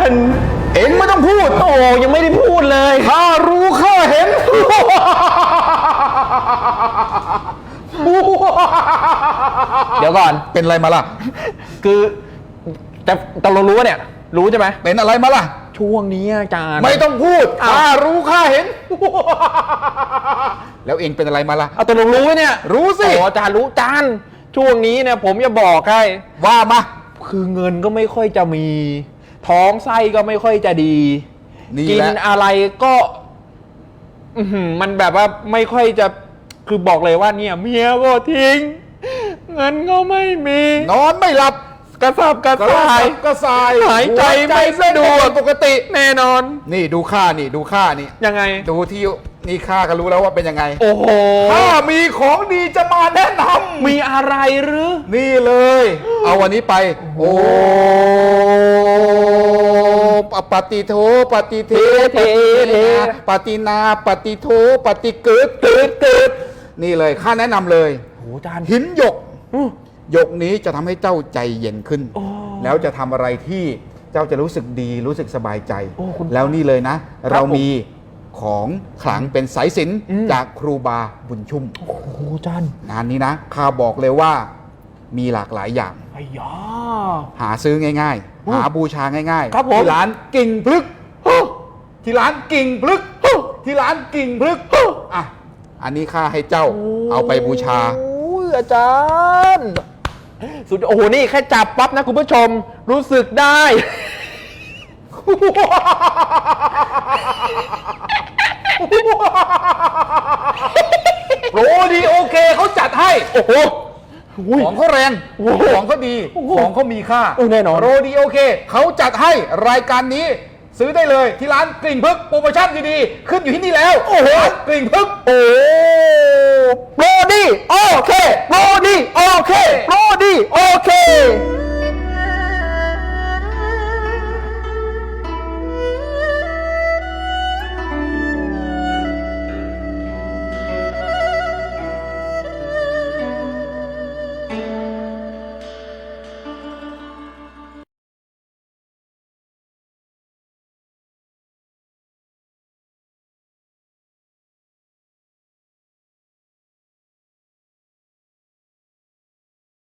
จารย์เอ็งไม่ต้องพูด โอ้ยังไม่ได้พูดเลยข้ารู้ข้าเห็น เดี๋ยวก่อน เป็นอะไรมาล่ะ คือแต่แต่เรารู้ว่าเนี่ย รู้ใช่ไหม เป็นอะไรมาล่ะ ช่วงนี้อาจารย์ไม่ต้องพูดอ้าวข้ารู้ข้าเห็น แล้วเอ็งเป็นอะไรมาล่ะ เอาแต่เรารู้ไหมเนี่ยรู้สิ โอ้อาจารย์รู้อาจารย์ช่วงนี้เนี่ยผมจะบอกให้ว่ามา คือเงินก็ไม่ค่อยจะมี ท้องไส้ก็ไม่ค่อยจะดี นี่กิแหนละอะไรก็อือหือมันแบบว่าไม่ค่อยจะคือบอกเลยว่าเนี่ย เมียก็ทิ้ง เงินก็ไม่มีนอนไม่หลับกระสับกระกระส่าสัย บกระส่ายหายใจหัวไม่สะดวกเต้นปกติ แน่นอน นี่ดูข้านี่ดูข้านี่ ยังไง ดูที่นี่ข้าก็รู้แล้วว่าเป็นยังไง โอ้โหข้ามีของดีจะมาแนะนำมีอะไรหรือ นี่เลย เอาวันนี้ไป โอ้ ปฏิโทปฏิเทเทเท ปฏินาปฏิโทปฏิเกิดเกิดเกิดนี่เลยข้าแนะนำเลยโอ้โหอาจารย์หินหยก อื้อ หยกนี้จะทำให้เจ้าใจเย็นขึ้น โอ้แล้วจะทำอะไรที่เจ้าจะรู้สึกดีรู้สึกสบายใจ โอ้คุณแล้วนี่เลยนะ เรามีของขลังเป็นสายสิญจนอืม จากครูบาบุญชุ่ม โอ้โหอาจารย์งานนี้นะข้าบอกเลยว่ามีหลากหลายอย่าง ไอ้ยาหาซื้อง่าย ๆ หาบูชาง่ายครับผมที่ร้านกิ่งพลึกที่ร้านกิ่งพลึกที่ร้านกิ่งพลึกอะอันนี้ข้าให้เจ้าเอาไปบูชาโอ้ยอาจารย์สุดโอ้โหนี่แค่จับปั๊บนะคุณผู้ชม รู้สึกได้ โปรดีโอเคเขาจัดให้ โอ้โห อุ้ย ของเขาแรงโอ้โหของเขาดีโอ้โหของเขามีค่าเออแน่นอน โรดีโอเคเขาจัดให้รายการนี้ ซื้อได้เลยที่ร้านกลิ่งพึกโปรโมชั่นดีๆขึ้นอยู่ที่นี่แล้วโอ้โหร้านกลิ่งพึกโอ้โปรดีโอเคโปรดีโอเคโปรดีโอเค